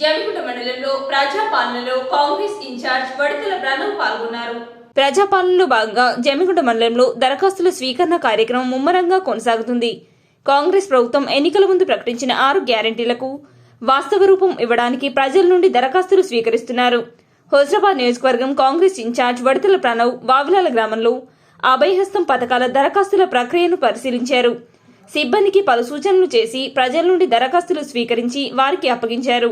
జమిగుంట మండలంలో ప్రజాపాలనలో కాంగ్రెస్ ఇన్ఛార్జ్ వడతల ప్రణవ్ పాల్గొన్నారు. ప్రజాపాలనలో భాగంగా జమిగుంట మండలంలో దరఖాస్తుల స్వీకరణ కార్యక్రమం ముమ్మరంగా కొనసాగుతుంది. కాంగ్రెస్ ప్రభుత్వం ఎన్నికల ముందు ప్రకటించిన ఆరు గ్యారంటీలకు వాస్తవ రూపం ఇవ్వడానికి ప్రజల నుండి దరఖాస్తులు స్వీకరిస్తున్నారు. హుజరాబాద్ నియోజకవర్గం కాంగ్రెస్ ఇన్ఛార్జ్ వడతల ప్రణవ్ వావిలాల గ్రామంలో అభయహస్తం పథకాల దరఖాస్తుల ప్రక్రియను పరిశీలించారు. సిబ్బందికి పలు సూచనలు చేసి ప్రజల నుండి దరఖాస్తులు స్వీకరించి వారికి అప్పగించారు.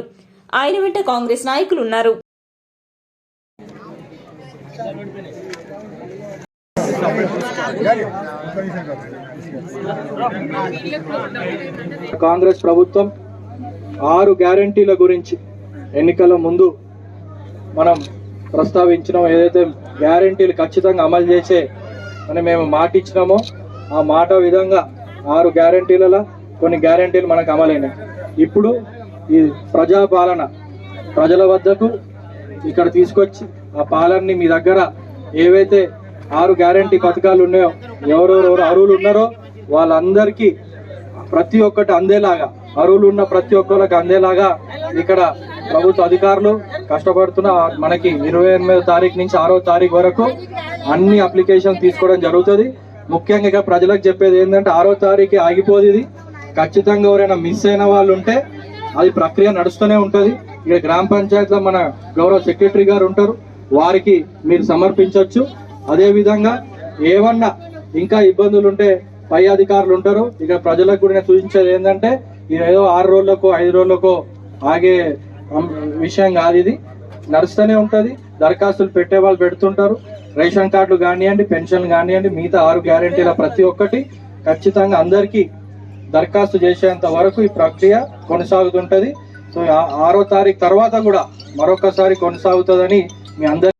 ఆయన వెంట కాంగ్రెస్ నాయకులు ఉన్నారు. కాంగ్రెస్ ప్రభుత్వం ఆరు గ్యారంటీల గురించి ఎన్నికల ముందు మనం ప్రస్తావించినాం. ఏదైతే గ్యారంటీలు ఖచ్చితంగా అమలు చేసే అని మేము మాట ఇచ్చినామో ఆ మాట విధంగా ఆరు గ్యారంటీలలో కొన్ని గ్యారంటీలు మనకు అమలైనాయి. ఇప్పుడు ఈ ప్రజాపాలన ప్రజల వద్దకు ఇక్కడ తీసుకొచ్చి ఆ పాలనని మీ దగ్గర ఏవైతే ఆరు గ్యారంటీ పథకాలు ఉన్నాయో ఎవరెవరు అరువులు ఉన్నారో వాళ్ళందరికీ ప్రతి ఒక్కటి అందేలాగా అరువులు ఉన్న ప్రతి ఒక్కరికి అందేలాగా ఇక్కడ ప్రభుత్వ అధికారులు కష్టపడుతున్న మనకి ఇరవై ఎనిమిదో తారీఖు నుంచి ఆరో తారీఖు వరకు అన్ని అప్లికేషన్ తీసుకోవడం జరుగుతుంది. ముఖ్యంగా ఇక ప్రజలకు చెప్పేది ఏంటంటే ఆరో తారీఖు ఆగిపోదు ఇది. ఖచ్చితంగా ఎవరైనా మిస్ అయిన వాళ్ళు ఉంటే అది ప్రక్రియ నడుస్తూనే ఉంటుంది. ఇక్కడ గ్రామ పంచాయతీలో మన గౌరవ సెక్రటరీ గారు ఉంటారు. వారికి మీరు సమర్పించవచ్చు అదేవిధంగా ఏమన్నా ఇంకా ఇబ్బందులు ఉంటే పై అధికారులు ఉంటారు. ఇక ప్రజలకు కూడా నేను సూచించేది ఏంటంటే ఇది ఏదో ఆరు రోజులకో ఐదు రోజులకో ఆగే విషయం కాదు ఇది. నడుస్తూనే ఉంటుంది. దరఖాస్తులు పెట్టే వాళ్ళు పెడుతుంటారు. రేషన్ కార్డులు కానివ్వండి పెన్షన్ కానివ్వండి మిగతా ఆరు గ్యారంటీల ప్రతి ఒక్కటి ఖచ్చితంగా అందరికీ దరఖాస్తు చేసేంత వరకు ఈ ప్రక్రియ కొనసాగుతుంటది. సో ఆరో తారీఖు తర్వాత కూడా మరొకసారి కొనసాగుతుందని మీ అందరి